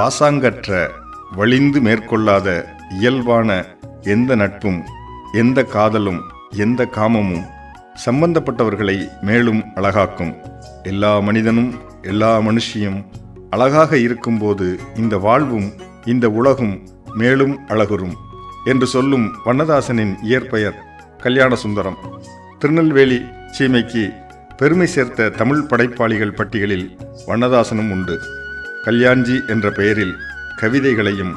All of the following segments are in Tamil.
பாசாங்கற்ற வலிந்து மேற்கொள்ளாத இயல்பான எந்த நட்பும் எந்த காதலும் எந்த காமமும் சம்பந்தப்பட்டவர்களை மேலும் அழகாக்கும். எல்லா மனிதனும் எல்லா மனுஷியும் அழகாக இருக்கும்போது இந்த வாழ்வும் இந்த உலகும் மேலும் அழகுறும் என்று சொல்லும் வண்ணதாசனின் இயற்பெயர் கல்யாண சுந்தரம் திருநெல்வேலி சீமைக்கு பெருமை சேர்த்த தமிழ் படைப்பாளிகள் பட்டியலில் வண்ணதாசனும் உண்டு. கல்யாண்ஜி என்ற பெயரில் கவிதைகளையும்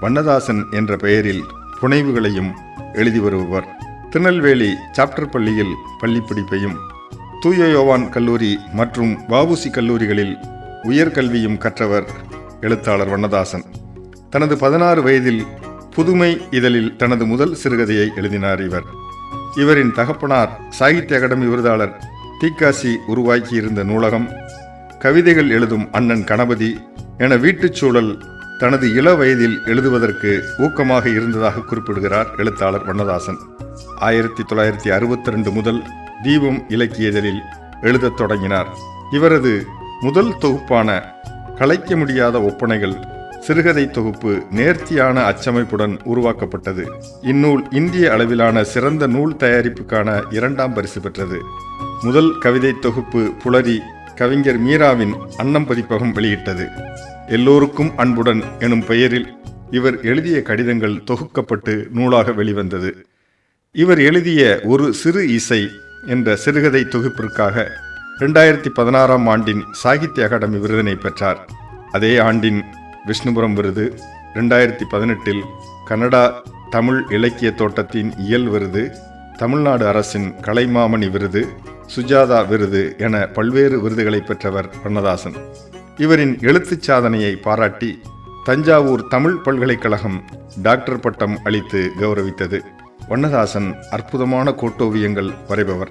வண்ணதாசன் என்ற பெயரில் புனைவுகளையும் எழுதி வருபவர். திருநெல்வேலி சாப்டர் பள்ளியில் பள்ளிப்படிப்பையும் தூய யோவான் கல்லூரி மற்றும் வாவுசி கல்லூரிகளில் உயர்கல்வியும் கற்றவர் எழுத்தாளர் வண்ணதாசன். தனது பதினாறு வயதில் புதுமை இதழில் தனது முதல் சிறுகதையை எழுதினார் இவர். இவரின் தகப்பனார் சாகித்ய அகாடமி விருதாளர் தீக்காசி உருவாக்கியிருந்த நூலகம் கவிதைகள் எழுதும் அண்ணன் கணபதி என வீட்டுச் சூழல் தனது இள வயதில் எழுதுவதற்கு ஊக்கமாக இருந்ததாக குறிப்பிடுகிறார் எழுத்தாளர் வண்ணதாசன். ஆயிரத்தி தொள்ளாயிரத்தி அறுபத்தி ரெண்டு முதல் தீபம் இலக்கியதழில் எழுதத் தொடங்கினார். இவரது முதல் தொகுப்பான கலைக்க முடியாத ஒப்பனைகள் சிறுகதை தொகுப்பு நேர்த்தியான அச்சமைப்புடன் உருவாக்கப்பட்டது. இந்நூல் இந்திய அளவிலான சிறந்த நூல் தயாரிப்புக்கான இரண்டாம் பரிசு பெற்றது. முதல் கவிதை தொகுப்பு புலரி கவிஞர் மீராவின் அன்னம் பதிப்பகம் வெளியிட்டது. எல்லோருக்கும் அன்புடன் எனும் பெயரில் இவர் எழுதிய கடிதங்கள் தொகுக்கப்பட்டு நூலாக வெளிவந்தது. இவர் எழுதிய ஒரு சிறு இசை என்ற சிறுகதை தொகுப்பிற்காக ரெண்டாயிரத்தி பதினாறாம் ஆண்டின் சாகித்ய அகாடமி விருதினை பெற்றார். அதே ஆண்டின் விஷ்ணுபுரம் விருது ரெண்டாயிரத்தி பதினெட்டில் கனடா தமிழ் இலக்கிய தோட்டத்தின் இயல் விருது தமிழ்நாடு அரசின் கலைமாமணி விருது சுஜாதா விருது என பல்வேறு விருதுகளை பெற்றவர் வண்ணதாசன். இவரின் எழுத்துச் சாதனையை பாராட்டி தஞ்சாவூர் தமிழ் பல்கலைக்கழகம் டாக்டர் பட்டம் அளித்து கௌரவித்தது. வண்ணதாசன் அற்புதமான கோட்டோவியங்கள் வரைபவர்.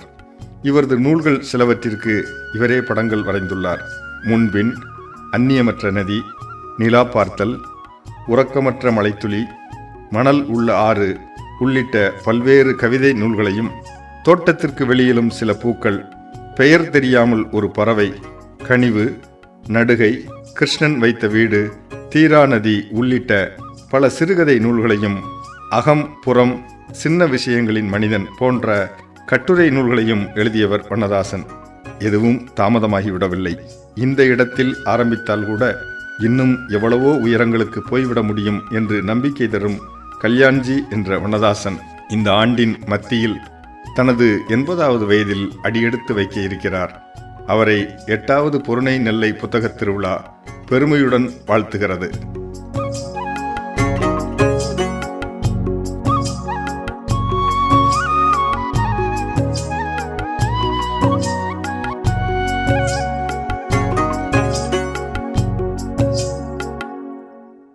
இவரது நூல்கள் சிலவற்றிற்கு இவரே படங்கள் வரைந்துள்ளார். முன்பின் அந்நியமற்ற நதி நிலா பார்த்தல் உறக்கமற்ற மலைத்துளி மணல் உள்ள ஆறு உள்ளிட்ட பல்வேறு கவிதை நூல்களையும் தோட்டத்திற்கு வெளியிலும் சில பூக்கள் பெயர் தெரியாமல் ஒரு பறவை கனிவு நடுகை கிருஷ்ணன் வைத்த வீடு தீரா நதி உள்ளிட்ட பல சிறுகதை நூல்களையும் அகம் புறம் சின்ன விஷயங்களின் மனிதன் போன்ற கட்டுரை நூல்களையும் எழுதியவர் வண்ணதாசன். எதுவும் தாமதமாகிவிடவில்லை. இந்த இடத்தில் ஆரம்பித்தால் கூட இன்னும் எவ்வளவோ உயரங்களுக்கு போய்விட முடியும் என்று நம்பிக்கை தரும் கல்யாண்ஜி என்ற வண்ணதாசன் இந்த ஆண்டின் மத்தியில் தனது எண்பதாவது வயதில் அடியெடுத்து வைக்க இருக்கிறார். அவரை எட்டாவது பொருணை நெல்லை புத்தகத் திருவிழா பெருமையுடன் வாழ்த்துகிறது.